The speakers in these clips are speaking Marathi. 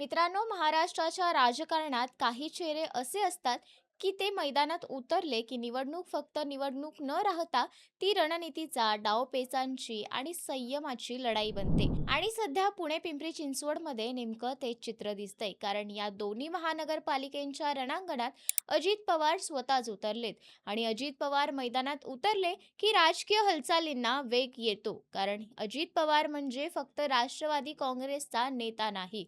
मित्रांनो महाराष्ट्राच्या राजकारणात काही चेहरे असे असतात की ते मैदानात उतरले की निवडणूक फक्त निवडणूक न राहता ती रणनीतीचा डावपेचांची आणि संयमाची लढाई बनते. आणि सध्या पुणे पिंपरी चिंचवडमध्ये नेमकं तेच चित्र दिसतंय. कारण या दोन्ही महानगरपालिकेच्या रणांगणात अजित पवार स्वतःच उतरलेत. आणि अजित पवार मैदानात उतरले की राजकीय हालचालींना वेग येतो. कारण अजित पवार म्हणजे फक्त राष्ट्रवादी काँग्रेसचा नेता नाही.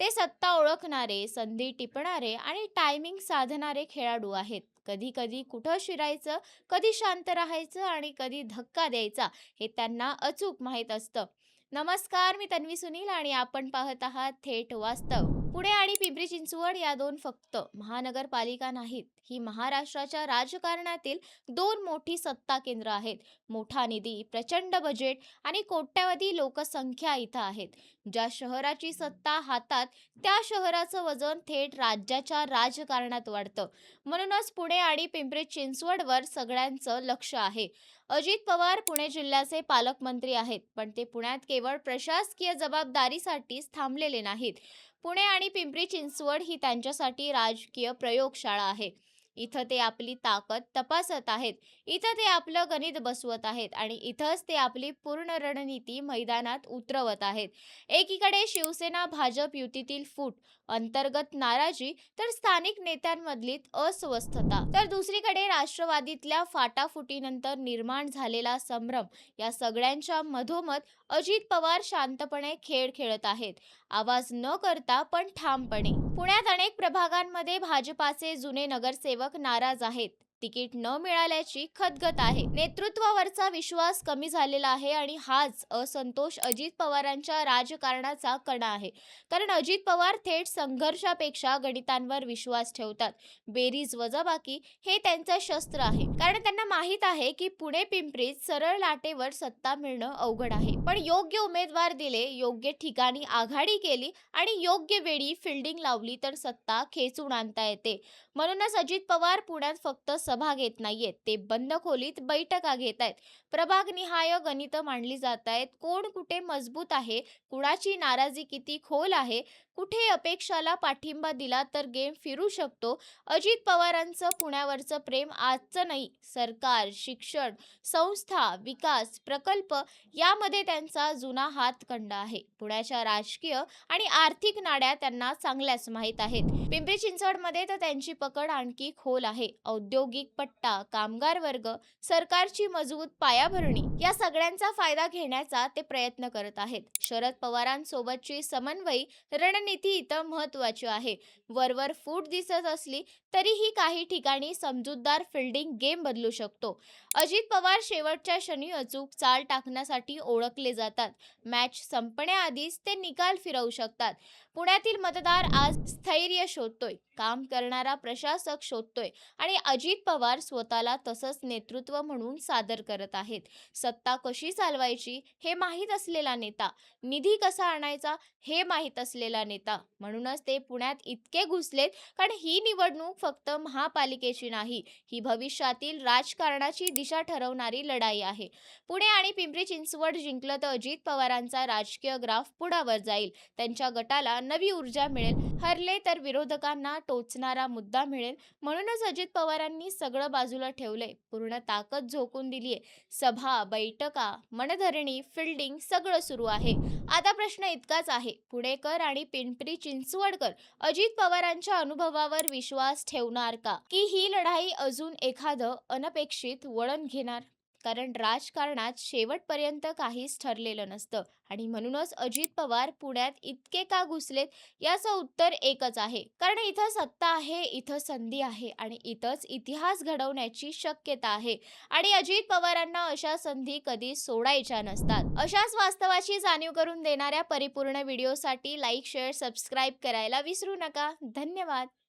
ते सत्ता ओळखणारे संधी टिपणारे आणि टायमिंग साधणारे खेळाडू आहेत. कधी कधी कुठं शिरायचं कधी शांत राहायचं आणि कधी धक्का द्यायचा हे त्यांना अचूक माहीत असतं. नमस्कार मी तन्वी सुनील आणि आपण पाहत आहात थेट वास्तव. पुणे आणि पिंपरी चिंचवड या दोन फक्त महानगरपालिका नाहीत. ही महाराष्ट्राच्या राजकारणातील दोन मोठी सत्ता केंद्र आहेत. मोठा निधी प्रचंड बजेट आणि कोट्यावधी लोकसंख्या इथं आहेत. ज्या शहराची सत्ता हातात त्या शहराचं वजन थेट राज्याच्या राजकारणात वाढतं. म्हणूनच पुणे आणि पिंपरी चिंचवडवर सगळ्यांचं लक्ष आहे. अजित पवार पुणे जिल्ह्याचे पालकमंत्री आहेत पण ते पुण्यात केवळ प्रशासकीय जबाबदारीसाठीच थांबलेले नाहीत. पुणे आणि पिंपरी चिंचवड ही त्यांच्यासाठी राजकीय प्रयोगशाळा आहे. इथं ते आपली ताकद तपासत आहेत. इथं ते आपलं गणित बसवत आहेत आणि इथंच ते आपली पूर्ण रणनीती मैदानात उतरवत आहेत. एकीकडे शिवसेना भाजप युतीतील फूट अंतर्गत नाराजी तर स्थानिक नेत्यांमधली अस्वस्थता. तर दुसरीकडे राष्ट्रवादीतल्या फाटाफुटीनंतर निर्माण झालेला संभ्रम या सगळ्यांच्या मधोमध अजित पवार शांतपणे खेळ खेळत आहेत. आवाज न करता पण ठामपणे. पुण्यात अनेक प्रभागांमध्ये भाजपाचे जुने नगरसेवक नाराज आहेत. तिकीट न मिळाल्याची खदखत आहे. नेतृत्वावरचा विश्वास कमी झालेला आहे आणि हाच असंतोष अजित पवारांच्या राजकारणाचा कणा आहे. कारण अजित पवार थेट संघर्षापेक्षा गणितांवर विश्वास ठेवतात. बेरीज वजाबाकी हे त्यांचं शस्त्र आहे. कारण त्यांना माहीत आहे की पुणे पिंपरीत सरळ लाटेवर सत्ता मिळणं अवघड आहे. पण योग्य उमेदवार दिले योग्य ठिकाणी आघाडी केली आणि योग्य वेळी फिल्डिंग लावली तर सत्ता खेचून आणता येते. म्हणूनच अजित पवार पुण्यात फक्त सभा घेत नाहीयेत. ते बंद खोलीत बैठका घेत आहेत. प्रभागनिहाय गणित मांडली जात आहेत. कोण कुठे मजबूत आहे? कुणाची नाराजी किती खोल आहे? कुठे अपेक्षाला पाठिंबा दिला तर गेम फिरू शकतो? अजित पवारांचं पुण्यावरचं प्रेम आजचं नाही. सरकार शिक्षण संस्था विकास प्रकल्प यामध्ये त्यांचा जुना हातखंड आहे. पुण्याच्या राजकीय आणि आर्थिक नाड्या त्यांना चांगल्याच माहीत आहेत. पिंपरी चिंचवडमध्ये तर त्यांची पकड आणखी खोल आहे. औद्योगिक पट्टा कामगार वर्ग सरकारची मजबूत पायाभरणी या सगळ्यांचा फायदा घेण्याचा ते प्रयत्न करत आहेत. शरद पवारांसोबतची समन्वयी रणनीती इथं महत्वाची आहे. वरवर फूट दिसत असली तरीही काही ठिकाणी समजूतदार फिल्डिंग गेम बदलू शकतो. अजित पवार शेवटच्या क्षणी अचूक चाल टाकण्यासाठी ओळखले जातात. मॅच संपण्याआधीच ते निकाल फिरवू शकतात. पुण्यातील मतदार आज स्थैर्य शोधतोय. काम करणारा प्रशासक शोधतोय. आणि अजित पवार स्वतःला तसंच नेतृत्व म्हणून सादर करत आहेत. सत्ता कशी चालवायची हे माहीत असलेला नेता निधी कसा आणायचा हे माहीत असलेला नेता म्हणूनच ते पुण्यात इतके घुसलेत कारण ही निवडणूक फक्त महापालिकेची नाही ही भविष्यातील राजकारणाची दिशा ठरवणारी लढाई आहे. पुणे आणि पिंपरी चिंचवड जिंकलं तर अजित पवारांचा राजकीय ग्राफ पुढावर जाईल. त्यांच्या गटाला नवी ऊर्जा मिळेल. हरले तर विरोधकांना टोचणारा मुद्दा मिळेल. म्हणूनच अजित पवारांनी सगळं बाजूला ठेवलंय. पूर्ण ताकद झोकून दिलीये. सभा बैठका मनधरणी फिल्डिंग सगळं सुरू आहे. आता प्रश्न इतकाच आहे. पुणेकर आणि पिंपरी चिंचवडकर अजित पवारांच्या अनुभवावर विश्वास ठेवणार का? की ही लढाई अजून एखादं अनपेक्षित वळण घेणार? कारण राजकारणात शेवटपर्यंत काहीच ठरलेलं नसतं. आणि म्हणूनच अजित पवार पुण्यात इतके का घुसलेत? याचं उत्तर एकच आहे. कारण इथं सत्ता आहे इथं संधी आहे आणि इथंच इतिहास घडवण्याची शक्यता आहे. आणि अजित पवारांना अशा संधी कधी सोडायच्या नसतात. अशाच वास्तवाची जाणीव करून देणाऱ्या परिपूर्ण व्हिडिओसाठी लाईक शेअर सबस्क्राईब करायला विसरू नका. धन्यवाद.